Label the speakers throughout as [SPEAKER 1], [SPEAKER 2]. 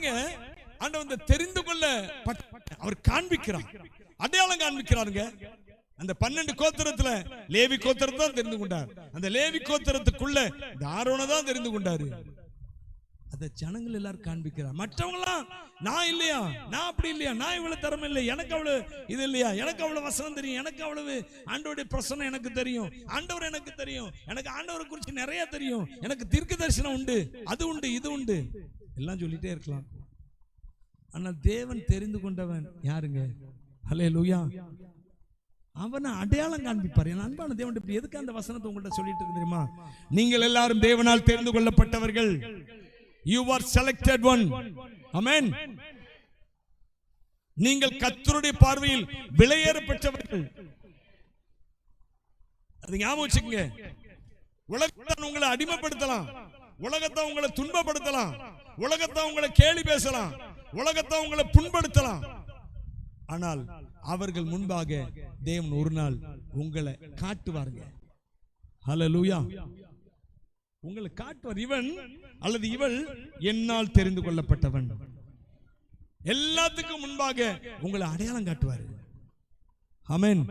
[SPEAKER 1] பாருங்க. ஆண்டவன் இந்த தெரிந்து கொள்ள அவர் காண்பிக்கிறார். அடையாளம் காண்பிக்கிறாருங்க. அந்த பன்னெண்டு கோத்திரத்துல லேவி கோத்திரத்தை தான் தெரிந்து கொண்டார். அந்த லேவி கோத்திரத்துக்குள்ள இந்த ஆரோனை தான் தெரிந்து கொண்டாரு. அத ஜனங்கள் எல்லாரும் காண்பிக்கிறார். மற்றவங்களாம் நான் இல்லையா? நான் அப்படி இல்லையா? நான் இவ்வளவு திறமை இல்லை. எனக்கு அவ்வளவு இது இல்லையா? எனக்கு அவ்வளவு வசனம் தெரியும். எனக்கு அவ்வளவு ஆண்டவருடைய பிரசனம் எனக்கு தெரியும். ஆண்டவர் எனக்கு தெரியும். எனக்கு ஆண்டவரை குறித்து நிறைய தெரியும். எனக்கு தீர்க்க தரிசனம் உண்டு. அது உண்டு இது உண்டு. எல்லாம் சொல்லிட்டே இருக்கலாம். ஆனால் தேவன் தெரிந்து கொண்டவன் யாருங்க? ஹலே லூயா அவனை அடையாளம் காண்பிப்பார். என் அன்பான தேவன் இப்படி எதுக்கு அந்த வசனத்தை உங்கள்ட்ட சொல்லிட்டு இருக்கு தெரியுமா? நீங்கள் எல்லாரும் தேவனால் தெரிந்து கொள்ளப்பட்டவர்கள். You are selected one amen நீங்கள் கத்தருடைய பார்வையில் விலையேற பெற்றவர்கள். அது ஞாபகம் வச்சுக்கோங்க. உலகத்தான் உங்களை அடிமைப்படுத்தலாம். உலகத்தை உங்களை துன்பப்படுத்தலாம். உலகத்தை உங்களை கேலி பேசலாம். உலகத்தை உங்களை புண்படுத்தலாம். ஆனால் அவர்கள் முன்பாக தேவன் ஒரு நாள் உங்களை காட்டுவாருங்க. ஹalleluya உங்களை காட்டுவார் இவன் அல்லது இவள் என்னால் தெரிந்து கொள்ளப்பட்டவன். எல்லாத்துக்கும் முன்பாக உங்களை அடையாளம் காட்டுவார். ஆமென்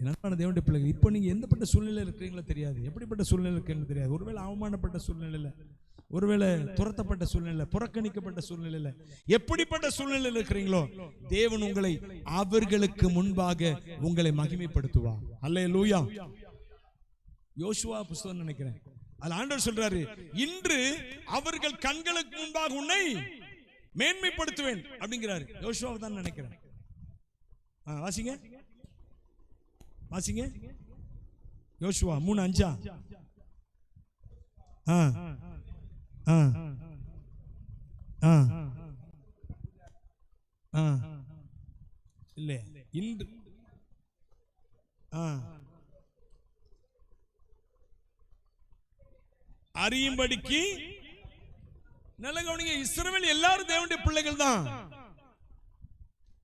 [SPEAKER 1] என் தேவனுடைய பிள்ளைகள்? இப்போ நீங்க எந்தப்பட்ட சூழ்நிலை இருக்கிறீங்களோ தெரியாது. எப்படிப்பட்ட சூழ்நிலை இருக்குன்னு தெரியாது. ஒருவேளை அவமானப்பட்ட சூழ்நிலையில. ஒருவேளை துரத்தப்பட்ட சூழ்நிலை புறக்கணிக்கப்பட்ட சூழ்நிலையில எப்படிப்பட்ட சூழ்நிலையில் இருக்கிறீங்களோ தேவன் உங்களை அவர்களுக்கு முன்பாக உங்களை மகிமைப்படுத்துவார் அல்லே லூயா யோசுவா புஸ்தகம் நினைக்கிறேன். அதுல ஆண்டவர் சொல்றாரு இன்று அவர்கள் கண்களுக்கு முன்பாக உன்னை மேன்மைப்படுத்துவேன் அப்படிங்கிறாரு. யோசுவா தான் நினைக்கிறேன். வாசிங்க. வாசிங்க. யோசுவா மூணு அஞ்சா? ஆ. ஆ. ஆ. ஆ. இல்ல. இன்று. ஆ. அறியும்படிக்கு நல்ல கவனிங்க இஸ்ரவேல் எல்லாரும் தேவனுடைய பிள்ளைகள் தான்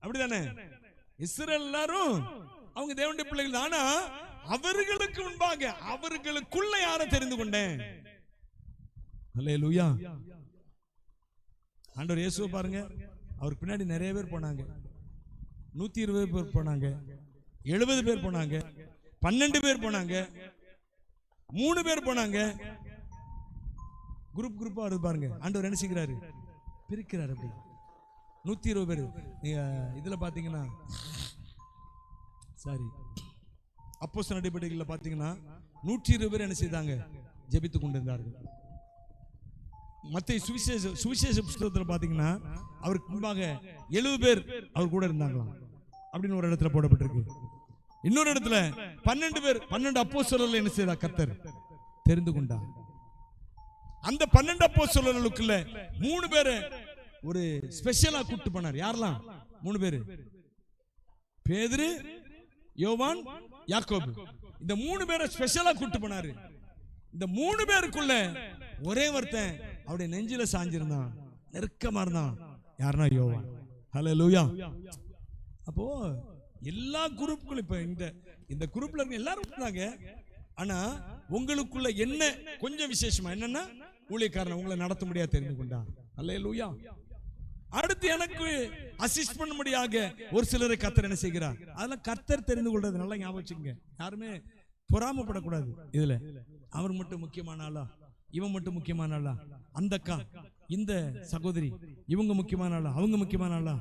[SPEAKER 1] அப்படிதானே? இஸ்ரவேல் எல்லாரும் அவங்க தேவனுடைய பிள்ளைகள் தான் ஆனா அவர்களுக்கு முன்பாக அவர்களுக்குள்ள யாரை தெரிந்து கொண்டேன்? அல்லேலூயா ஆண்டவர் இயேசுவை பாருங்க. அவருக்கு பின்னாடி நிறைய பேர் போனாங்க. நூத்தி இருபது பேர் போனாங்க. எழுபது பேர் போனாங்க. பன்னெண்டு பேர் போனாங்க. மூணு பேர் போனாங்க. குரூப் குரூப்பாக வருது பாருங்க. ஆண்டவர் என்ன செய்கிறாரு? பிரிக்கிறார் அப்படி நூத்தி இருபது பேர். நீங்க இதுல பாத்தீங்கன்னா சாரி அப்போஸ் நடவடிக்கைகளில் பார்த்தீங்கன்னா நூற்றி இருபது பேர் என்ன செய்தாங்க? ஜெபித்து கொண்டிருந்தார்கள். மத்திய சுவிசேஷ சுவிசேஷ புஸ்தகத்தில் பார்த்தீங்கன்னா அவருக்கு முன்பாக எழுபது பேர் அவர் கூட இருந்தாங்களாம். அப்படின்னு ஒரு இடத்துல போடப்பட்டிருக்கு. இன்னொரு இடத்துல பன்னெண்டு பேர் பன்னெண்டு அப்போ சொல்லல என்ன செய்தா கத்தர் தெரிந்து கொண்டா அந்த பன்னெண்டு அப்போ சொல்லலுக்குள்ள மூணு பேரை ஒரு ஸ்பெஷலா கூட்டு போனார். யாரெல்லாம்? மூணு பேரு. பேதுரு யோவான் யாக்கோபு. இந்த மூணு பேரை ஸ்பெஷலா கூட்டு போனாரு. இந்த மூணு பேருக்குள்ள ஒரே ஒருத்தன் அவருடைய நெஞ்சில சாஞ்சிருந்தான். நெருக்கமா இருந்தான். யாருன்னா யோவா ஹலோ லூயா அப்போ எல்லா குரூப்புகளும் இப்ப இந்த இந்த குரூப்ல இருக்க எல்லாரும் இருந்தாங்க. ஆனா உங்களுக்குள்ள என்ன கொஞ்சம் விசேஷமா? என்னன்னா ஊழியக்காரன் உங்களை நடத்த முடியாது தெரிந்து கொண்டான் அல்ல லூயா அடுத்து எனக்கு அசிஸ்ட் பண்ணும்படியாக ஒரு சிலரை கத்தர் என்ன செய்கிறார்? அதெல்லாம் கத்தர் தெரிந்து கொள்றது நல்லா ஞாபகம் வச்சுங்க யாருமே பொறாமப்படக்கூடாது. இதுல. அவர் மட்டும் முக்கியமான ஆளா? இவன் மட்டும் முக்கியமான ஆளா? அந்த அக்கா இந்த சகோதரி இவங்க முக்கியமான ஆளா? அவங்க முக்கியமான ஆளா?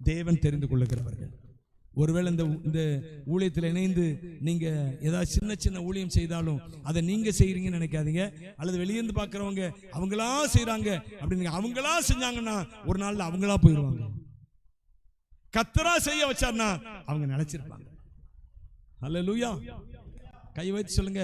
[SPEAKER 1] தேவன் தெரிந்து கொள்ளுகிறவர்கள். ஒருவேளை இந்த இந்த ஊழியத்தில் இணைந்து நீங்க ஏதாவது சின்ன சின்ன ஊழியம் செய்தாலும் அதை நீங்க செய்கிறீங்கன்னு நினைக்காதீங்க. அல்லது வெளியேந்து பார்க்கறவங்க அவங்களா செய்கிறாங்க அப்படின்னு அவங்களா செஞ்சாங்கன்னா ஒரு நாள்ல அவங்களா போயிடுவாங்க கத்தரா செய்ய வச்சார்னா அவங்க நினைச்சிருப்பாங்க. அல்ல கை வச்சு சொல்லுங்க.